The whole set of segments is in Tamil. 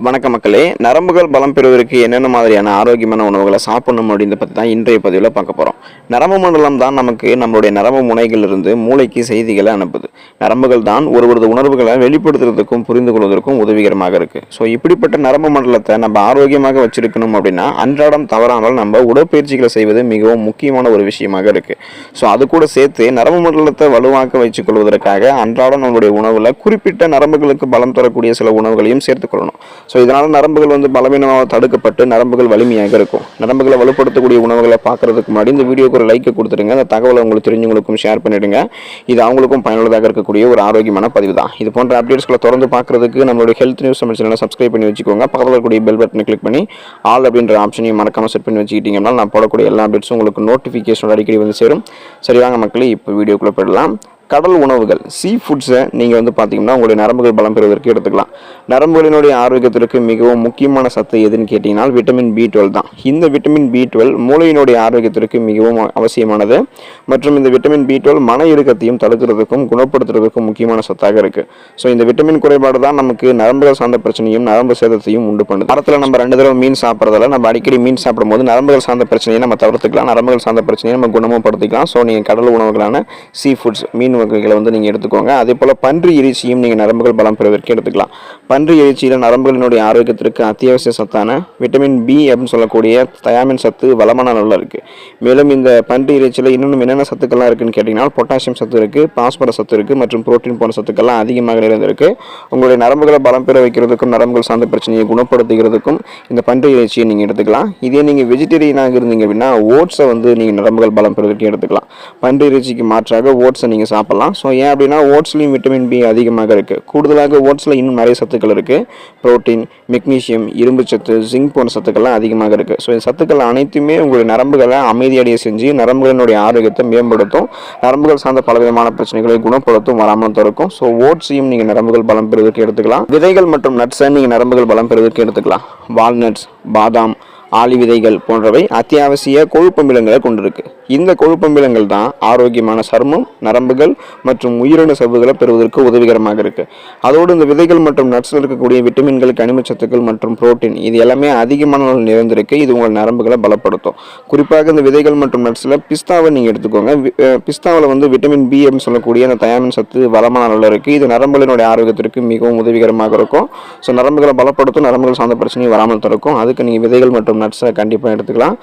வணக்க மக்களே. நரம்புகள் பலம் பெறுவதற்கு என்னென்ன மாதிரியான ஆரோக்கியமான உணவுகளை சாப்பிடணும் அப்படின்றத பற்றி தான் இன்றைய பதிவில் பார்க்க போகிறோம் நரம்பு மண்டலம் தான் நமக்கு நம்மளுடைய நரம்பு முனைகளிலிருந்து மூளைக்கு செய்திகளை அனுப்புது. நரம்புகள் தான் ஒருவரது உணர்வுகளை வெளிப்படுத்துறதுக்கும் புரிந்து கொள்வதற்கும் உதவிகரமாக இருக்குது ஸோ இப்படிப்பட்ட நரம்பு மண்டலத்தை நம்ம ஆரோக்கியமாக வச்சிருக்கணும் அப்படின்னா அன்றாடம் தவறாமல் நம்ம உடற்பயிற்சிகளை செய்வது மிகவும் முக்கியமான ஒரு விஷயமாக இருக்குது ஸோ அது கூட சேர்த்து நரம்பு மண்டலத்தை வலுவாக்க வச்சுக் கொள்வதற்காக அன்றாடம் நம்மளுடைய உணவில் குறிப்பிட்ட நரம்புகளுக்கு பலம் தரக்கூடிய சில உணவுகளையும் சேர்த்துக்கொள்ளணும் ஸோ இதனால் நரம்புகள் வந்து பலவீனமாக தடுக்கப்பட்டு நரம்புகள் வலிமையாக இருக்கும். நரம்புகளை வலுப்படுத்தக்கூடிய உணவுகளை பார்க்குறதுக்கு முன்னாடி இந்த வீடியோக்கு ஒரு லைக்கை கொடுத்துருங்க அந்த தகவலை உங்களுக்கு தெரிஞ்சவங்களுக்கும் ஷேர் பண்ணிவிடுங்க இது அவங்களுக்கும் பயனுள்ளதாக இருக்கக்கூடிய ஒரு ஆரோக்கியமான பதிவு தான். இது போன்ற அப்டேட்ஸ்களை தொடர்ந்து பார்க்குறதுக்கு நம்மளுடைய ஹெல்த் நியூஸ் நம்ம சேனலை சப்ஸ்கிரைப் பண்ணி வச்சுக்கோங்க. பக்கத்தில் இருக்கக்கூடிய பெல் பட்டனை கிளிக் பண்ணி ஆல் அப்படின்ற ஆப்ஷனையும் மறக்காம செட் பண்ணி வச்சுக்கிட்டிங்கன்னா நான் போடக்கூடிய எல்லா அப்டேட்ஸும் உங்களுக்கு நோட்டிஃபிகேஷன் அடிக்கடி வந்து சேரும். சரி வாங்க மக்களே இப்போ வீடியோக்குள்ளே போயிடலாம். கடல் உணவுகள் சீ ஃபுட்ஸை நீங்கள் வந்து பார்த்தீங்கன்னா உங்களுடைய நரம்புகள் பலம் பெறுவதற்கு எடுத்துக்கலாம். நரம்புகளினுடைய ஆரோக்கியத்திற்கு மிகவும் முக்கியமான சத்து எதுன்னு கேட்டிங்கன்னா விட்டமின் பி டுவெல் தான். இந்த விட்டமின் பி டுவெல் மூளையினுடைய ஆரோக்கியத்திற்கு மிகவும் அவசியமானது. மற்றும் இந்த விட்டமின் பி டுவெல் மன இறுக்கத்தையும் தடுக்கிறதுக்கும் குணப்படுத்துறதுக்கும் முக்கியமான சத்தாக இருக்குது ஸோ இந்த விட்டமின் குறைபாடு தான் நமக்கு நரம்புகள் சார்ந்த பிரச்சனையும் நரம்பு சேதத்தையும் உண்டு பண்ணுது. வாரத்தில் நம்ம ரெண்டு தடவை மீன் சாப்பிட்றதால நம்ம அடிக்கடி மீன் சாப்பிடும்போது நரம்புகள் சார்ந்த பிரச்சனையை நம்ம தவிர்த்துக்கலாம். நரம்புகள் சார்ந்த பிரச்சனையை நம்ம குணமும் படுத்திக்கலாம். ஸோ நீங்கள் கடல் உணவுகளான சீ ஃபுட்ஸ் மீன் வகைகளை வந்து நீங்கள் எடுத்துக்கோங்க. அதே போல் பன்றி இறைச்சியும் நீங்கள் நரம்புகள் பலம் பெறுவதற்கு எடுத்துக்கலாம். பன்றி இறைச்சியில் நரம்புகளினுடைய ஆரோக்கியத்திற்கு அத்தியாவசிய சத்தான விட்டமின் பி அப்படின்னு சொல்லக்கூடிய தயாமின் சத்து வளமான அளவில் இருக்குது மேலும் இந்த பன்றி இறைச்சியில் இன்னும் என்னென்ன சத்துக்கள்லாம் இருக்குன்னு கேட்டிங்கன்னா பொட்டாசியம் சத்து இருக்குது பாஸ்பரஸ் சத்து இருக்குது மற்றும் புரோட்டீன் போன்ற சத்துக்கள்லாம் அதிகமாக நிறைந்திருக்கு உங்களுடைய நரம்புகளை பலம் பெற வைக்கிறதுக்கும் நரம்புகள் சார்ந்த பிரச்சனையை குணப்படுத்துகிறதுக்கும் இந்த பன்றி இறைச்சியை நீங்கள் எடுத்துக்கலாம். இதே நீங்கள் வெஜிடேரியனாக இருந்தீங்க அப்படின்னா ஓட்ஸை வந்து நீங்கள் நரம்புகள் பலம் பெறுவதற்கு எடுத்துக்கலாம். பன்றி இறைச்சிக்கு மாற்றாக ஓட்ஸை நீங்கள் சாப்பிட்லாம். ஸோ ஏன் அப்படின்னா ஓட்ஸ்லேயும் விட்டமின் பி அதிகமாக இருக்குது கூடுதலாக ஓட்ஸில் இன்னும் நிறைய சத்துக்கள் இருக்குது புரோட்டீன் மெக்னீஷியம் இரும்பு சத்து ஜிங்க் போன்ற சத்துக்கள்லாம் அதிகமாக இருக்குது ஸோ இந்த சத்துக்கள் அனைத்துமே உங்களுடைய நரம்புகளை அமைதியடைய செஞ்சு நரம்புகளினுடைய ஆரோக்கியத்தை மேம்படுத்தும். நரம்புகள் சார்ந்த பலவிதமான பிரச்சனைகளை குணப்படுத்தும் வராமல் தடுக்கும். ஸோ ஓட்ஸையும் நீங்கள் நரம்புகள் பலம் பெறுவதற்கு எடுத்துக்கலாம். விதைகள் மற்றும் நட்ஸை நீங்கள் நரம்புகள் பலம் பெறுவதற்கு எடுத்துக்கலாம். வால்நட்ஸ் பாதாம் ஆளி விதைகள் போன்றவை அத்தியாவசிய கொழுப்பமிலங்களை கொண்டிருக்கு. இந்த கொழுப்பமிலங்கள் தான் ஆரோக்கியமான சருமம் நரம்புகள் மற்றும் உயிரணு சவ்வுகளை பெறுவதற்கு உதவிகரமாக இருக்கு. அதோடு இந்த விதைகள் மற்றும் நட்ஸில் இருக்கக்கூடிய விட்டமின்கள் கனிமச்சத்துக்கள் மற்றும் புரோட்டீன் இது எல்லாமே அதிகமான அளவில் நிறைந்திருக்கு. இது உங்கள் நரம்புகளை பலப்படுத்தும். குறிப்பாக இந்த விதைகள் மற்றும் நட்ஸில் பிஸ்தாவை நீங்கள் எடுத்துக்கோங்க. பிஸ்தாவில் வந்து விட்டமின் பி அப்படின்னு சொல்லக்கூடிய அந்த தயாமின் சத்து வளமான அளவில் இருக்குது இது நரம்புகளினுடைய ஆரோக்கியத்திற்கு மிகவும் உதவிகரமாக இருக்கும். ஸோ நரம்புகளை பலப்படுத்தும் நரம்புகள் சார்ந்த பிரச்சனையும் வராமல் தடுக்கும். அதுக்கு நீங்கள் விதைகள் மற்றும் நட்ஸை கண்டிப்பாக எடுத்துக்கலாம்.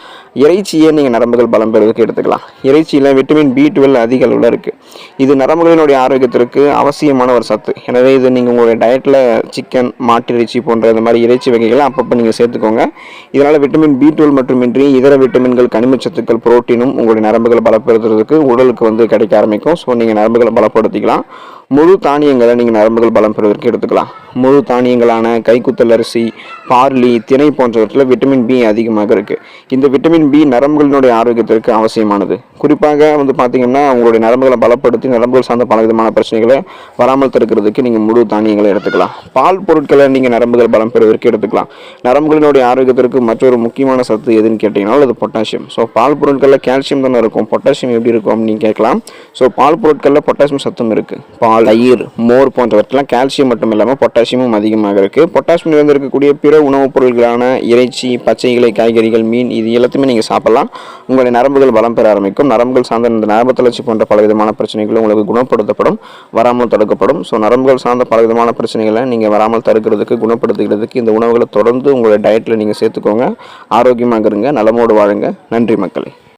இறைச்சியை நீங்கள் நரம்புகள் பலம் பெறுவதற்கு எடுத்துக்கலாம். இறைச்சியில் விட்டமின் பி டுவெல் அதிக அளவில் இருக்குது இது நரம்புகளினுடைய ஆரோக்கியத்திற்கு அவசியமான ஒரு சத்து. எனவே இது நீங்கள் உங்களுடைய டயட்டில் சிக்கன் மாட்டு இறைச்சி போன்ற இந்த மாதிரி இறைச்சி வகைகளை அப்பப்போ நீங்கள் சேர்த்துக்கோங்க. இதனால் விட்டமின் பி டுவெல் மட்டுமின்றி இதர விட்டமின்கள் கனிமச்சத்துக்கள் புரோட்டீனும் உங்களுடைய நரம்புகளை பலப்படுத்துறதுக்கு உடலுக்கு வந்து கிடைக்க ஆரம்பிக்கும். ஸோ நீங்கள் நரம்புகளை பலப்படுத்திக்கலாம். முழு தானியங்களை நீங்கள் நரம்புகள் பலம் பெறுவதற்கு எடுத்துக்கலாம். முழு தானியங்களான கைக்குத்தல் அரிசி பார்லி திணை போன்றவற்றில் விட்டமின் பி அதிகமாக இருக்குது இந்த விட்டமின் பி நரம்புகளினுடைய ஆரோக்கியத்திற்கு அவசியமானது. குறிப்பாக வந்து பார்த்தீங்கன்னா உங்களுடைய நரம்புகளை பலப்படுத்தி நரம்புகள் சார்ந்த பல விதமான பிரச்சனைகளை வராமல் தடுக்கிறதுக்கு நீங்கள் முழு தானியங்களை எடுத்துக்கலாம். பால் பொருட்களை நீங்கள் நரம்புகள் பலம் பெறுவதற்கு எடுத்துக்கலாம். நரம்புகளினுடைய ஆரோக்கியத்திற்கு மற்றொரு முக்கியமான சத்து எதுன்னு கேட்டிங்கன்னா அது பொட்டாசியம். ஸோ பால் பொருட்களில் கால்சியம் தானே இருக்கும். பொட்டாசியம் எப்படி இருக்கும் அப்படின்னு கேட்கலாம். ஸோ பால் பொருட்களில் பொட்டாசியம் சத்தும் இருக்குது பால் தயிர் மோர் போன்றவற்றெல்லாம் கால்சியம் மட்டும் இல்லாமல் பொட்டாசியமும் அதிகமாக இருக்குது பொட்டாசியம் இருந்திருக்கக்கூடிய பிற உணவுப் பொருட்களான இறைச்சி பச்சைகளை காய்கறிகள் மீன் இது எல்லாத்தையுமே நீங்கள் சாப்பிடலாம். உங்களுடைய நரம்புகள் பலம் பெற ஆரம்பிக்கும். நரம்புகள் சார்ந்த இந்த நரம்பு தளர்ச்சி போன்ற பல விதமான பிரச்சனைகளும் உங்களுக்கு குணப்படுத்தப்படும் வராமல் தடுக்கப்படும். ஸோ நரம்புகள் சார்ந்த பல விதமான பிரச்சனைகளை நீங்கள் வராமல் தடுக்கிறதுக்கு குணப்படுத்துகிறதுக்கு இந்த உணவுகளை தொடர்ந்து உங்களுடைய டயட்டில் நீங்கள் சேர்த்துக்கோங்க. ஆரோக்கியமாக இருங்க நலமோடு வாழுங்க. நன்றி மக்களே.